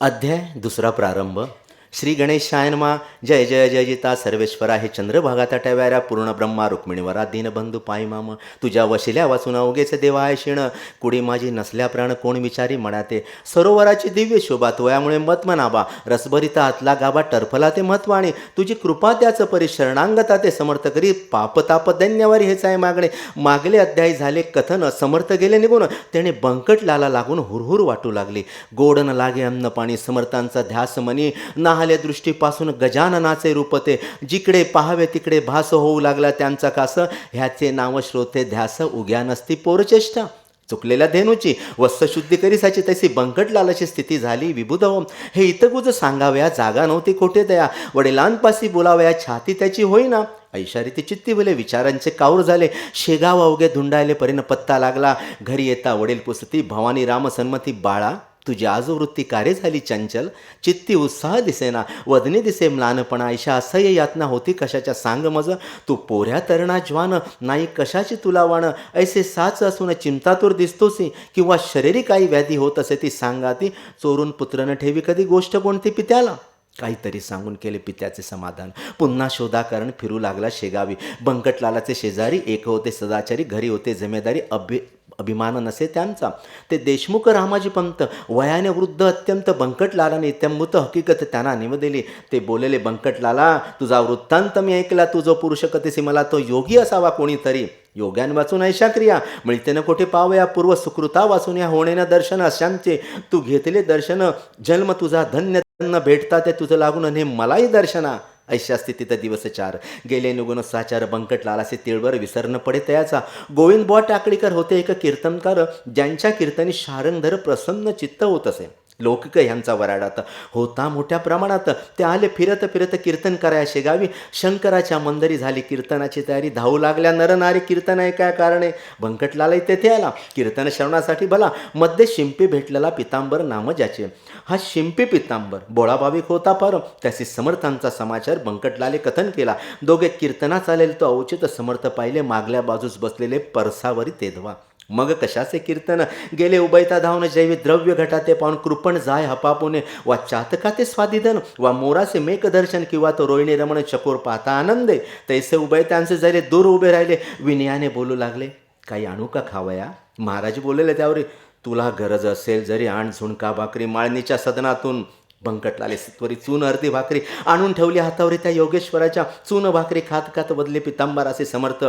अध्याय दुसरा प्रारंभ. श्री गणेशायनमा जय जय जय जिता सर्वेश्वरा। हे चंद्रभागा तट्याव्याऱ्या पूर्ण ब्रह्मा रुक्मिणीवरा दीनबंधू पायी माम। तुझ्या वशिल्या वाचून अवघेच देवा आहे शिण। कुडी माझी नसल्या प्राण कोण विचारी मनाते। सरोवराची दिव्य शोभा तोयामुळे मत मनाबा रसभरिता हातला गाबा टर्फला ते महत्वाणी। तुझी कृपा त्याचं परिशरणांगता ते समर्थ करी। पापताप धन्यवारी हेच आहे मागणे। मागले अध्याय झाले कथन समर्थ गेले निघून त्याने बंकट लाला लागून हुरहुर वाटू लागली। गोड न लागे अन्न पाणी समर्थांचा ध्यास मनी। आम्हाला दृष्टीपासून गजाननाचे रूप ते जिकडे पाहावे तिकडे भास होऊ लागला त्यांचा कास. ह्याचे नाव श्रोते ध्यास उग्या नसती पोरचेष्टा. चुकलेल्या धेनूची वस्तशुद्धी करीसाची तशी बंकट लालाची स्थिती झाली विबुध. हे इतगुज सांगाव्या जागा नव्हती कोठे दया. वडिलांपासी बोलावया छाती त्याची होईना. ऐशारी ती चित्ती बोले विचारांचे काऊर झाले. शेगाव अवघे धुंडायले परीन पत्ता लागला. घरी येता वडील पुसती भवानी रामसन्मती बाळा तुझी आजवृत्ती कार्य झाली चंचल. चित्ती उत्साह दिसेना. वदने दिसे म्लानपणा. ऐशा असह्य यातना होती कशाच्या सांग मज? तू पोऱ्या तरणा ज्वान नाही कशाची तुला वाण? ऐसे साच असून चिंतातूर दिसतोसी किंवा शरीरी काही व्याधी होत असे ती सांगा ती चोरून पुत्रनं ठेवी कधी गोष्ट कोणती पित्याला? काहीतरी सांगून केले पित्याचे समाधान. पुन्हा शोधाकरण फिरू लागला शेगावी. बंकटलालाचे शेजारी एक होते सदाचारी. घरी होते जमेदारी अभि अभिमान नसे त्यांचा. ते देशमुख रामाजी पंत वयाने वृद्ध अत्यंत बंकटलालाने इत्यंभूत हकीकत त्यांना निवदिली ते बोलले बंकटलाला तुझा वृत्तांत मी ऐकला. तू जो पुरुष कथेसी मला तो योगी असावा कोणीतरी. योग्यान वाचून ऐशा क्रिया. मिळते न कोठे पावया पूर्व सुकृता वाचून या होणे न दर्शन अशांचे. तू घेतले दर्शन जन्म तुझा धन्य भेटता ते तुझं लागून आणि मलाही दर्शना. ऐशा स्थितीत दिवस चार. गेले निघून साचार बंकट असे तिळवर विसरणं पडे त्याचा. गोविंद बॉ टाकळीकर होते एक कीर्तनकार ज्यांच्या कीर्तनी शारंगधर प्रसन्न चित्त होत असे. लौकिक ह्यांचा वराडात. होता मोठ्या प्रमाणात. ते आले फिरत फिरत कीर्तन कराया शेगावी शंकराच्या मंदरी झाली कीर्तनाची तयारी. धावू लागल्या नरनारी कीर्तन आहे काय कारणे. बंकटलालाही तेथे आला. कीर्तन श्रवणासाठी भला. मध्ये शिंपी भेटलेला पितांबर नाम ज्याचे. हा शिंपी पितांबर. बोळा भाविक होता फार. त्याशी समर्थांचा समाचार बंकटलाले कथन केला. दोघे कीर्तना चालेल तो अवचित समर्थ पाहिले. मागल्या बाजूस बसलेले परसावरी तेधवा. मग कशाचे कीर्तन? गेले उभयता धावून जैवी द्रव्य घटाते पाहून कृपण जाय हपापुने. वा चातकाते स्वादिधन वा मोराचे मेघ दर्शन किंवा तो रोहिणी रमण चकोर पाहता आनंदे. तैसे उभयतांचे जरे दूर उभे राहिले. विनयाने बोलू लागले काही आणू का खावया? महाराज बोललेले त्यावर तुला गरज असेल जरी आण झुणका भाकरी माळणीच्या सदनातून. बंकटलाले त्वरी चून अर्धी भाकरी आणून ठेवली हातावरी त्या योगेश्वराच्या. चून भाकरी खात खात बदले पितांबर असे समर्थ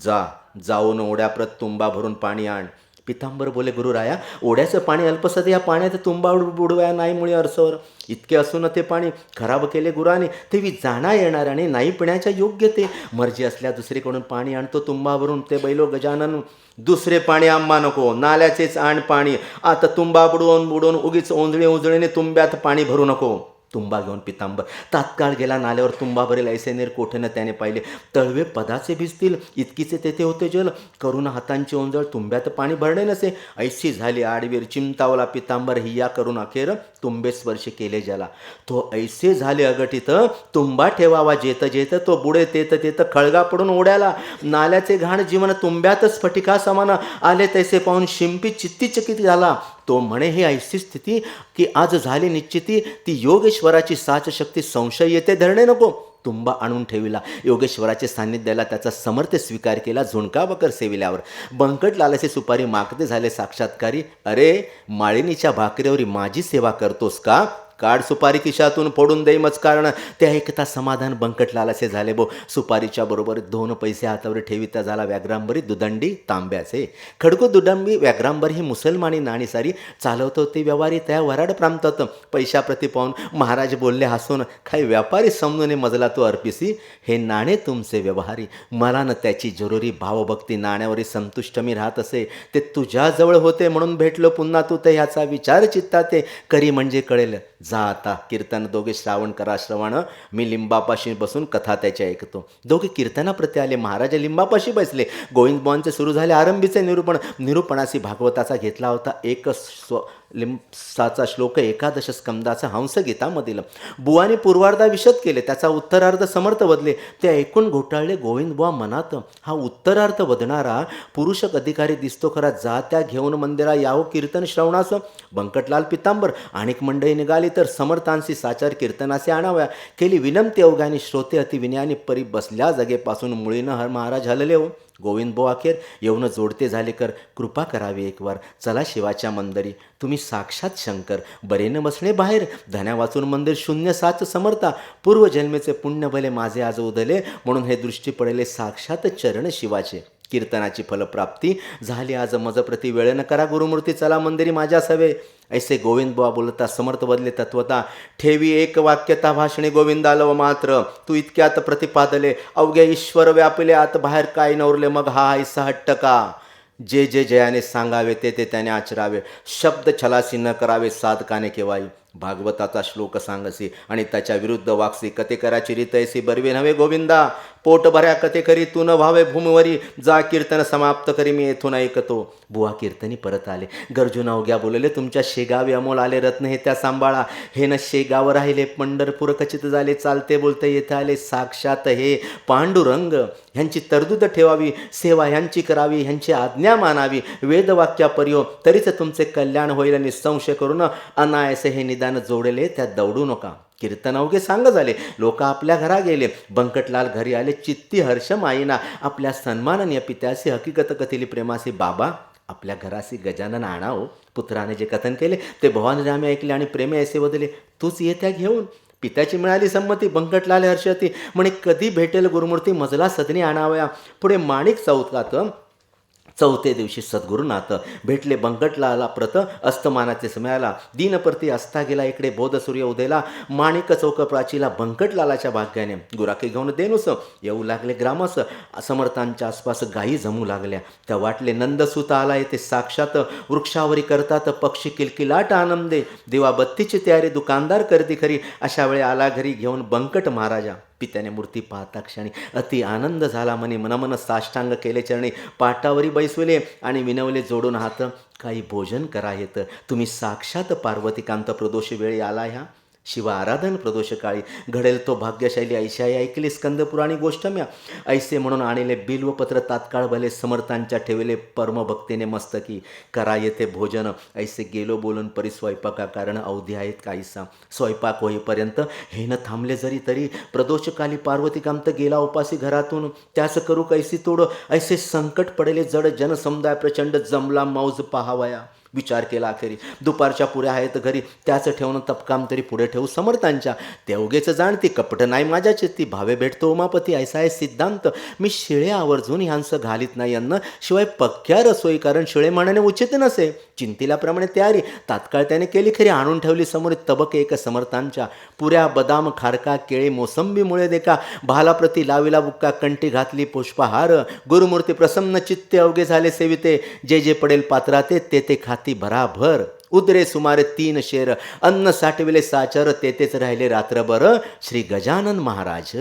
जा जाऊन ओढ्याप्रत तुंबा भरून पाणी आण. पितांबर बोले गुरुराया ओढ्याचं पाणी अल्पसत या पाण्यात तुंबा बुडवाया नाही मुळे अर्सवर. इतके असून ते पाणी खराब केले गुराने तेवी जाणा येणार आणि नाही पिण्याच्या योग्य ते. मर्जी असल्या दुसरीकडून पाणी आणतो तुंबा भरून ते बैलो गजानन. दुसरे पाणी आम्हा नको नाल्याचेच आण पाणी. आता तुंबा बुडवून बुडवून उगीच ओंजळे ओंजळीने तुंब्यात पाणी भरू नको. तुंबा घेऊन पितांबर. तात्काळ गेला नाल्यावर तुंबा भरेल ऐसे नेर कोठेनं त्याने पाहिले? तळवे पदाचे भिजतील इतकीचे तेथे होते जल. करून हातांची ओंजळ तुंब्यात पाणी भरणे नसे. ऐशी झाली आडवीर चिमतावला पितांबर हिया करून अखेर तुंबे स्पर्श केले ज्याला. तो ऐसे झाले अगटित तुंबा ठेवावा जेत जेत तो बुडे तेत तेत खळगा पडून ओढ्याला. नाल्याचे घाण जीवन तुंब्यात स्फटिका समान आले तैसे पाहून शिंपी चित्तीचकित झाला. तो म्हणे ही ऐशी स्थिती की आज झाली निश्चिती ती योगेश्वराची साच शक्ती संशय येते धरणे नको. तुंबा आणून ठेविला. योगेश्वराचे सान्निध्याला त्याचा समर्थ स्वीकार केला झुणका बकर सेविल्यावर. बंकट लालाचे सुपारी मागते झाले साक्षात्कारी. अरे माळिनीच्या भाकऱ्यावर माझी सेवा करतोस का? काढ सुपारी खिशातून फोडून दे मच कारण. ते ऐकता समाधान बंकटलाल असे झाले बो सुपारीच्या बरोबर दोन पैसे हातावर ठेविता झाला व्याग्रांबरी दुदंडी तांब्याचे. खडको दुडंबी व्याग्रांबर ही मुसलमानी नाणीसारी चालवतो ते व्यवहारी त्या वराड प्रांतात. पैशाप्रती पाहून महाराज बोलले हसून काही व्यापारी समजून मजला तो अर्पिसी? हे नाणे तुमचे व्यवहारी. मला न त्याची जरुरी भावभक्ती नाण्यावरी संतुष्ट मी राहत असे. ते तुझ्याजवळ होते म्हणून भेटलो पुन्हा तू ते ह्याचा विचार चित्ता ते करी म्हणजे कळेल. जा आता कीर्तन दोघे श्रावण करा श्रवण. मी लिंबापाशी बसून कथा त्याच्या ऐकतो. दोघे कीर्तनाप्रती आले. महाराजा लिंबापाशी बसले. गोविंद बॉनचे सुरू झाले आरंभीचे निरूपण. निरूपणाशी भागवताचा घेतला होता. एक स्व लिंसाचा श्लोक एकादश स्कंदाचा हंसगीतामधील बुवाने पूर्वार्धा विशद केले त्याचा उत्तरार्ध समर्थ बदले ते ऐकून घोटाळले गोविंद बुवा मनात हा उत्तरार्थ बदणारा पुरुषक अधिकारी दिसतो खरा. जा त्या घेऊन मंदिरा यावं कीर्तन श्रवणास. बंकटलाल पितांबर अनेक मंडळी निघाली तर समर्थांशी साचार कीर्तनासे आणाव्या. केली विनंती अवघाने श्रोते अतिविनयाने परी बसल्या जागेपासून मुळीनं हर महाराज हलले हो. गोविंद बो अखेर येऊन जोडते झाले कर. कृपा करावी एकवार. चला शिवाच्या मंदिरी. तुम्ही साक्षात शंकर. बरेनं बसणे बाहेर. धन्या वाचून मंदिर शून्य साच समर्था. पूर्वजन्मेचे पुण्य भले माझे आज उदले. म्हणून हे दृष्टी पडले साक्षात चरण शिवाचे. कीर्तनाची फलप्राप्ती झाली. आज मजप्रती वेळेनं करा गुरुमूर्ती चला मंदिरी माझ्या सवे ऐसे गोविंद बुवा बोलता समर्थ बदले तत्वता. ठेवी एक वाक्यता भाषणे गोविंदालव मात्र तू इतक्यात प्रतिपादले. अवघ्या ईश्वर व्यापले आत बाहेर काय नवरले मग हा ऐसा हट्ट का? जे जे जयाने सांगावे ते ते त्याने आचरावे. शब्द छलासी न करावे साधकाने केव्हाही. भागवताचा श्लोक सांगसी आणि त्याच्या विरुद्ध वागसी. कथे कराची रीत ऐसी बरवी नव्हे गोविंदा. पोट भऱ्या कथे करी तू न व्हावे भूमीवरी. जा कीर्तन समाप्त करी मी येथून ऐकतो. बुवा कीर्तनी परत आले. गरजून अवघ्या बोलले तुमच्या शेगावी अमोल आले रत्न हे त्या सांभाळा. हे न शेगाव राहिले पंढरपूर कचित झाले चालते बोलते येथे आले. साक्षात हे पांडुरंग. ह्यांची तरदूद ठेवावी सेवा ह्यांची करावी ह्यांची आज्ञा मानावी. वेदवाक्या तरीच तुमचे कल्याण होईल आणि संशय करून अनायसे हे निदान जोडले त्यात दौडू नका. कीर्तन अवघे सांग झाले. लोक आपल्या घरा गेले. बंकटलाल घरी आले. चित्ती हर्ष माईना. आपल्या सन्माननीय पित्यासी हकीकत कथिली प्रेमासी बाबा. आपल्या घरासी गजानन आणावं. पुत्राने जे कथन केले ते भवानी रामे ऐकले आणि प्रेमे ऐसे बदले तूच येत्या घेऊन. पित्याची मिळाली संमती. बंकटलाल हर्षती म्हणे कधी भेटेल गुरुमूर्ती? मजला सदनी आणावया. पुढे माणिक चौकात चौथे दिवशी सद्गुरुनाथ भेटले बंकटलाला प्रत अस्तमानाचे समयाला दिनप्रती असता गेला इकडे बोध सूर्य उदयला माणिक चौक प्राचीला बंकटलालाच्या भाग्याने. गुराखी घेऊन देनुस येऊ लागले ग्रामस समर्थांच्या आसपास गायी जमू लागल्या. त्या वाटले नंदसुता आला येथे साक्षात वृक्षावरी करतात पक्षी किलकिलाट आनंदे. दिवाबत्तीची तयारी दुकानदार करते खरी. अशा वेळी आला घरी घेऊन बंकट महाराजा. पित्याने मूर्ती पाहता क्षणी अति आनंद झाला म्हणे मनमन साष्टांग केले चरणी पाटावरी बैसवले आणि विनवले जोडून हात काही भोजन करा येतं तुम्ही साक्षात पार्वतीकांत प्रदोष वेळी आला ह्या शिवा आराधन प्रदोष काळी. घडेल तो भाग्यशाली ऐशाई ऐकली स्कंदपुराणी गोष्ट म्या ऐसे म्हणून आणले बिल्वपत्र तात्काळ भले समर्थांच्या ठेवले परमभक्तीने मस्तकी. करा येथे भोजन. ऐसे गेलो बोलून परी स्वयंपाका कारण अवधी आहेत काहीसा. स्वयंपाक होईपर्यंत हे न थांबले जरी तरी प्रदोषकाली पार्वतीकांत गेला उपासी घरातून. त्यास करू कैसी तोड? ऐसे संकट पडले जड जनसमुदाय प्रचंड जमला मौज पहावया. विचार केला अखेरी. दुपारच्या पुऱ्या आहेत घरी. त्याच ठेवणं तपकाम तरी पुढे ठेवू समर्थांच्या. तेवघेच जाणती कपट नाही माझ्या चित्ती भावे भेटतो उमापती. ऐसा आहे सिद्धांत. मी शिळे आवर्जून ह्यांचं घालीत नाही अन्न. शिवाय पक्क्या रसोई कारण शिळे म्हणणे उचित नसे. चिंतिल्याप्रमाणे तयारी. तात्काळ त्याने केली खरी. आणून ठेवली समोर तबक एक समर्थांच्या. पुऱ्या बदाम खारका केळी मोसंबीमुळे देखा. भालाप्रती लाविला बुक्का कंटी घातली पुष्पहार. गुरुमूर्ती प्रसन्न चित्ते अवघे झाले सेविते. जे जे पडेल पात्राते ते ते खात. भराभर उदरे सुमारे तीन शेर अन्न साठविले साचर तेथेच राहिले रात्रभर श्री गजानन महाराज.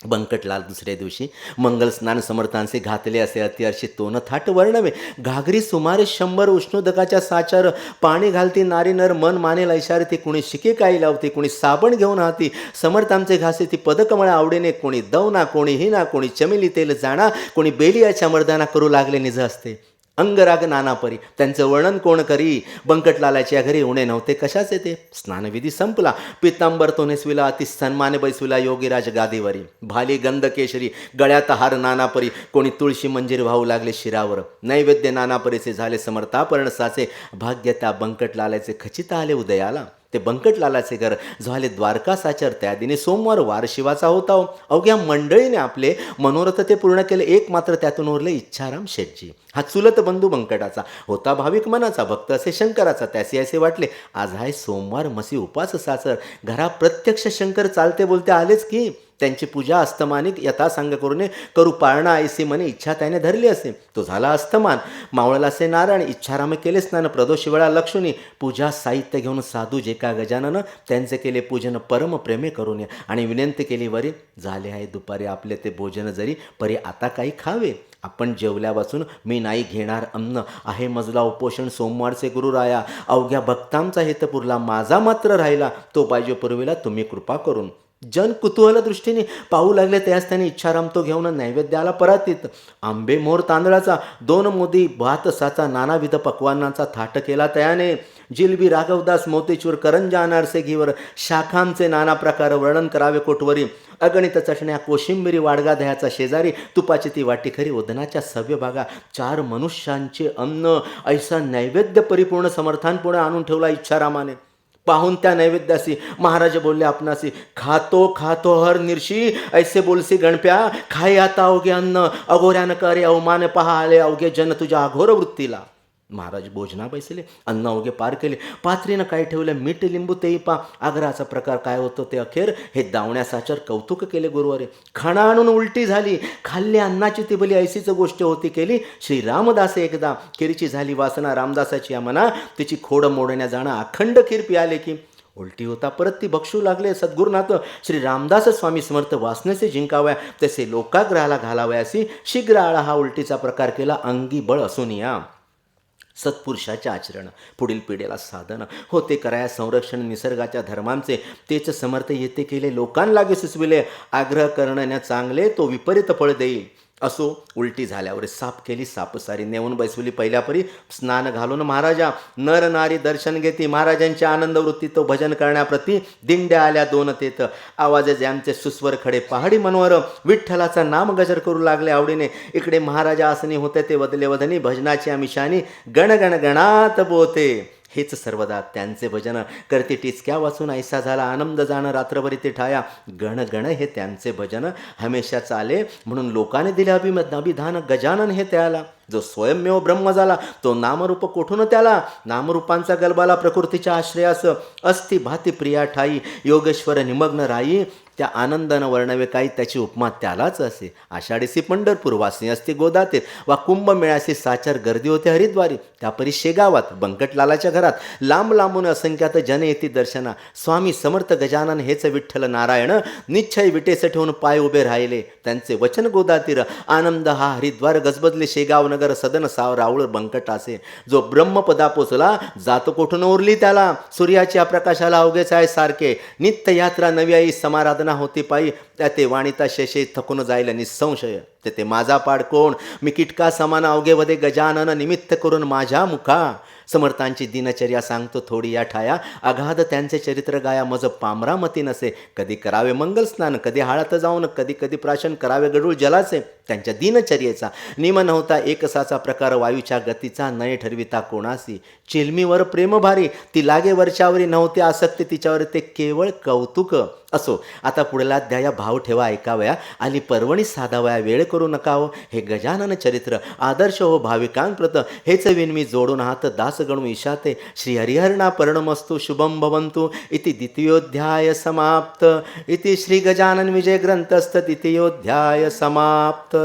बंकटलाल दुसऱ्या दिवशी मंगल स्नान समर्थांचे घातले असे अतिहर्षी तोन थाट वर्णवे. घागरी सुमारे शंभर उष्णोदकाच्या साचार पाणी घालती नारी नर मन मानेल ऐशार ती कुणी शिके काही लावते कुणी साबण घेऊन हाती. समर्थांचे घासे ती पदकमळा आवडीने कोणी दवना कोणी हिना कोणी चमेली तेल जाणा कोणी बेलियाच्या मर्दाना करू लागले निज असते अंगराग नानापरी त्यांचं वर्णन कोण करी? बंकटलालाच्या घरी उणे नव्हते. कशाच येते स्नानविधी संपला. पितांबर तो नेसविला अति सन्मान बैसविला योगीराज गादीवरी. भाली गंधकेशरी गळ्यात हार नानापरी कोणी तुळशी मंजीर वाहू लागले शिरावर. नैवेद्य नानापरीचे झाले समर्थापर्ण साचे भाग्य त्या बंकटलालाचे खचित आले उदयाला. ते बंकटलालाचे घर झाले द्वारकासाचर त्या दिनी सोमवार वार शिवाचा होता हो. अवघ्या मंडळीने आपले मनोरथ ते पूर्ण केले. एक मात्र त्यातून उरले इच्छाराम शेटजी. हा चुलत बंधू बंकटाचा. होता भाविक मनाचा भक्त असे शंकराचा. त्याचे असे वाटले आज हाय सोमवार मसी उपास साचर. घरा प्रत्यक्ष शंकर चालते बोलते आलेच की त्यांची पूजा अस्तमानिक यथासांग करून करू पाळणा ऐसे मने इच्छा त्याने धरली असे. तो झाला अस्तमान. मावळला असे नारायण इच्छाराम केले स्नान प्रदोष वेळा लक्ष्मी पूजा साहित्य घेऊन साधू जे का गजानन त्यांचे केले पूजन परम प्रेमे करून आणि विनंती केली वरी झाले आहे दुपारी आपले ते भोजन जरी परी आता काही खावे. आपण जेवल्यापासून मी नाही घेणार अन्न. आहे मजला उपोषण सोमवारचे गुरु राया अवघ्या भक्तांचा हेतपुरला माझा मात्र राहिला. तो पाहिजे पूर्वीला तुम्ही कृपा करून. जन कुतूहल दृष्टीने पाहू लागले त्यास त्याने इच्छाराम तो घेऊन नैवेद्याला परत येत आंबे मोर तांदळाचा दोन मोदी भात साचा नानाविध पक्वानांचा थाट केला त्याने. जिलबी राघवदास मोतीचूर करंजा अनारसे घीवर शाखांचे नाना प्रकार वर्णन करावे कोटवरी अगणित चटण्या कोशिंबिरी वाडगा दह्याचा शेजारी तुपाची ती वाटी खरी उदनाच्या सव्य भागा चार मनुष्यांचे अन्न. ऐसा नैवेद्य परिपूर्ण समर्थांपुढे आणून ठेवला इच्छारामाने. पाहून त्या नैवेद्यासी महाराज बोलले आपणासी खातो खातो हर निर्शी ऐसे बोलसी गणप्या खाय आता अवघे अन्न अघोऱ्यानं करे अवमान पहा आले अवघे जन तुझ्या अघोर वृत्तीला. महाराज भोजना बैसले अन्न अवघे पार केले. पात्रीनं काय ठेवलं? मीठ लिंबू तेही पा आग्रहाचा प्रकार काय होतो ते अखेर? हे दावण्यासाचर कौतुक केले गुरुवारे. खाणा आणून उलटी झाली. खाल्ली अन्नाची तिबली ऐसीच गोष्ट होती केली. श्री रामदासे एकदा खिरीची झाली वासना रामदासाची या मना. तिची खोड मोडण्या जाणं अखंड खीर पियाले की उलटी होता. परत ती बक्षू लागले. सद्गुरुनाथ श्री रामदास स्वामी समर्थ वासनेचे जिंकाव्या तसे लोकाग्रहाला घालावयासी. शीघ्र आळा हा उलटीचा प्रकार केला. अंगी बळ असून या. सत्पुरुषाचे आचरण पुढील पिढीला साधन. होते कराया संरक्षण निसर्गाच्या धर्मांचे. तेच समर्थ येते केले लोकांलागे सुचविले. आग्रह करण्याने चांगले तो विपरीत फळ देईल. असो उलटी झाल्यावर साप केली सापसारी नेऊन बैसवली. पहिल्यापरी स्नान घालून महाराजा नर नारी दर्शन घेती. महाराजांच्या आनंदवृत्ती तो भजन करण्याप्रती दिंड्या आल्या दोन तेत. आवाजे ज्यांचे सुस्वर खडे पहाडी मनोहर विठ्ठलाचा नाम गजर करू लागले आवडीने. इकडे महाराजा आसनी होते ते वदले वदनी भजनाची आमिषानी गण गणात बोते. हेच सर्वदा त्यांचे भजन करते टिचक्या वाचून ऐसा झाला आनंद जाणं रात्रभरी ते ठाया. गण गण हे त्यांचे भजन हमेशा चाले म्हणून लोकाने दिले अभिम अभिधान गजानन हे त्याला. जो स्वयंमेव ब्रह्म झाला तो नामरूप कोठून त्याला? नामरूपांचा गलबाला प्रकृतीच्या आश्रयास. अस्ति भाती प्रिया ठाई योगेश्वर निमग्न राई त्या आनंदानं वर्णवे काही त्याची उपमा त्यालाच असे. आषाढीसी पंढरपूर वासनी असते गोदाते वा कुंभमेळासी साचार गर्दी होते हरिद्वारी. त्यापरी शेगावात बंकटलालाच्या घरात लांब लांबून असंख्यात जन येती दर्शना. स्वामी समर्थ गजानन हेच विठ्ठल नारायण निश्चय विटेस ठेवून पाय उभे राहिले. त्यांचे वचन गोदातीर आनंद हा हरिद्वार गजबजले शेगाव नगर सदन साव राऊळ बंकट असे. जो ब्रह्मपदा पोचला जात कोठून उरली त्याला? सूर्याच्या प्रकाशाला अवघेच आहे सारखे. नित्य यात्रा नवी आई समाराधना होती पायी. त्या ते वाणिता शेषे थकून जाईल निसंशय. ते ते माझा पाड कोण? मी किटका समान अवघे गजानन निमित्त करून माझ्या मुखा. समर्थांची दिनचर्या सांगतो थोडी या ठाया. अगाध त्यांचे चरित्र गाया मज पामरामती नसे. कधी करावे मंगल स्नान कधी हाळात जाऊन कधी कधी प्राशन करावे गडूळ जलाचे. त्यांच्या दिनचर्येचा निम नव्हता एकसाचा प्रकार वायूच्या गतीचा नय ठरविता कोणासी. चिलमीवर प्रेमभारी ती लागे वरच्यावरी नव्हते आसक्ती तिच्यावर ते केवळ कौतुक. असो आता पुढला द्या भाव ठेवा ऐकावया आणि पर्वणी साधावया वेळ करू नका हो. हे गजानन चरित्र आदर्श हो भाविकांप्रत. हेच विनमी जोडून हात दास गणू ईशाते श्री हरिहरणा पर्णमस्तु शुभम भवन्तु इति द्वितीयोध्याय समाप्त इति श्री गजानन विजय ग्रंथस्थ द्वितीयोध्याय समाप्त